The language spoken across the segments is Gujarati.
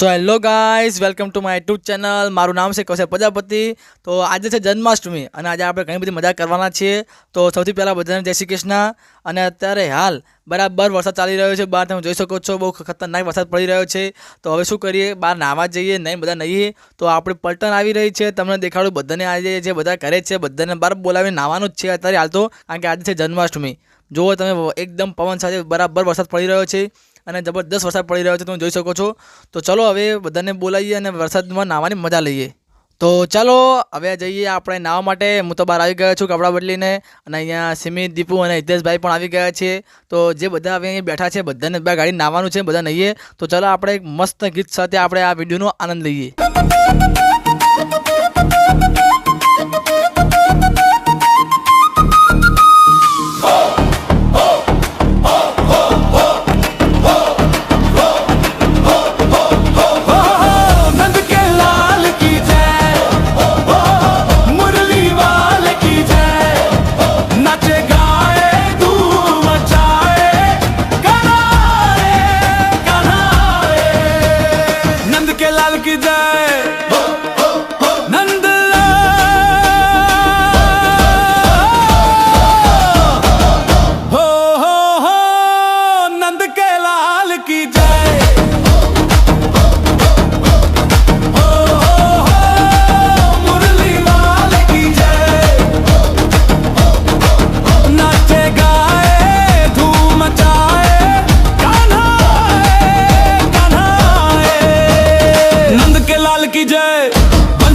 So hello guys welcome to my YouTube channel મારું નામ છે કૌશલ પ્રજાપતિ. તો આજે છે જન્માષ્ટમી અને આજે આપણે ઘણી બધી મજા કરવાના છીએ. તો સૌથી પહેલાં બધાને જય શ્રી કૃષ્ણ. અને અત્યારે હાલ બરાબર વરસાદ ચાલી રહ્યો છે. બહાર તમે જોઈ શકો છો, બહુ ખતરનાક વરસાદ પડી રહ્યો છે. તો હવે શું કરીએ? બહાર નાહવા જઈએ, નહીં, બધા નહીં તો આપણે પલટણ આવી રહી છે. તમને દેખાડું, બધાને આજે જે બધા કરે છે. બધાને બહાર બોલાવીને નાહવાનું જ છે અત્યારે હાલ તો. કારણ કે આજે છે જન્માષ્ટમી. જુઓ તમે, એકદમ પવન સાથે બરાબર વરસાદ પડી રહ્યો છે. અને જબરદસ્ત વરસાદ પડી રહ્યો છે, તમે જોઈ શકો છો. તો ચલો હવે બધાને બોલાવીએ અને વરસાદમાં નાહવાની મજા લઈએ. તો ચાલો, હવે જઈએ આપણે નાહવા માટે. હું તો બહાર આવી ગયો છું કપડાં બદલીને અને અહીંયા સિમિત દીપુ અને હિતેશભાઈ પણ આવી ગયા છે. તો જે બધા હવે અહીં બેઠા છે, બધાને બે ગાડી નાહવાનું છે, બધા નહીએ. તો ચાલો આપણે એક મસ્ત ગીત સાથે આપણે આ વિડીયોનો આનંદ લઈએ. માલકી જાય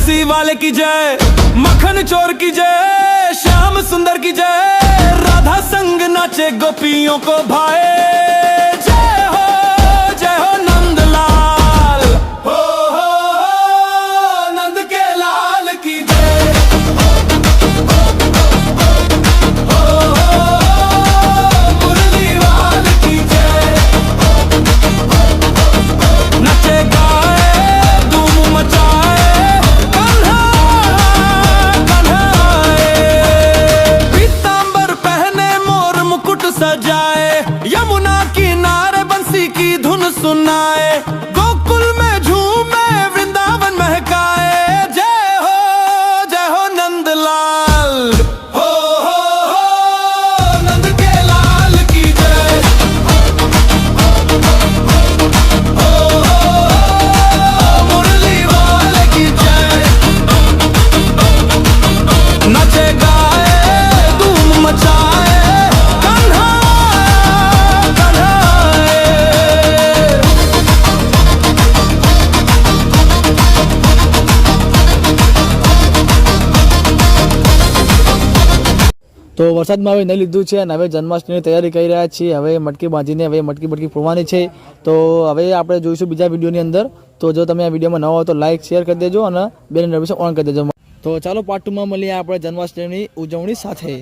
बंसी वाले की जय मक्खन चोर की जय श्याम सुंदर की जय राधा संग नाचे गोपियों को भाए tonight તો વરસાદમાં હવે નહીં લીધું છે અને હવે જન્માષ્ટમીની તૈયારી કરી રહ્યા છીએ. હવે મટકી બાંધીને, હવે મટકી મટકી ફોડવાની છે. તો હવે આપણે જોઈશું બીજા વિડીયોની અંદર. તો જો તમે આ વિડીયોમાં નવા હોય તો લાઇક શેર કરી દેજો અને બેલ નોટિફિકેશન ઓન કરી દેજો. તો ચાલો પાર્ટ ટુમાં મળીએ આપણે જન્માષ્ટમીની ઉજવણી સાથે.